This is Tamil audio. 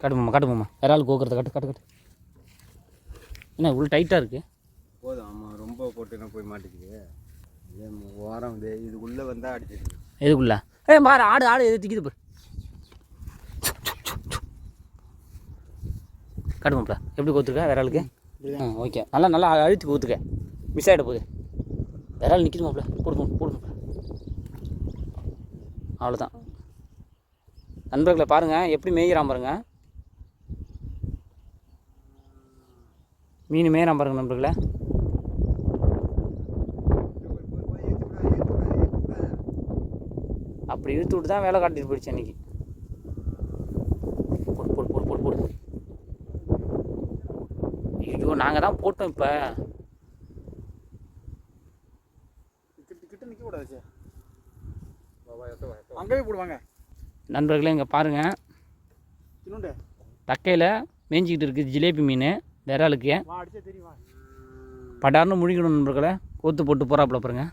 காட்டுமாம்மா காட்டுமாம்மா இறால் கோக்குறத கட்டு கட்டு கட்டு. என்ன உள்ள டைட்டாக இருக்குது போதும் ஆமாம் ரொம்ப போட்டுனா போய் மாட்டேங்குது ஓரம் இது இதுக்குள்ளே வந்தால் அடிச்சிருக்கு எதுக்குள்ள? ஏ பாரு ஆடு ஆடு எது திக்குது பாரு. காட்டுமாப்ல எப்படி கோத்துருக்க? விராலுக்கு ஓகே நல்லா நல்லா அழுத்தி கோத்துக்க. மிஸ் ஆகிட போகுது. விரால் நிற்கிது மாப்ள போடுமா போடுமாப்ல அவ்வளோதான் நண்பர்களை பாருங்கள் எப்படி மேய்கிறான் பாருங்க. மீன் மேய்கிறான் பாருங்க நண்பர்களே. அப்படி இழுத்து விட்டு தான் வேலை காட்டிட்டு போயிடுச்சு அன்னைக்கு. போடு போடு போடு போடு போடு. ஐயோ நாங்கள் தான் போட்டோம் இப்போ. கிட்ட கிட்ட நிற்க கூடாது அங்கேயே போடுவாங்க. நண்பர்களே இங்கே பாருங்கள் தக்கையில் மேய்ஞ்சிக்கிட்டு இருக்குது ஜிலேபி மீன். விராலுக்கு படார்னு முழிக்கணும் நண்பர்களே. கோத்து போட்டு போகிறாப்புல பாருங்க.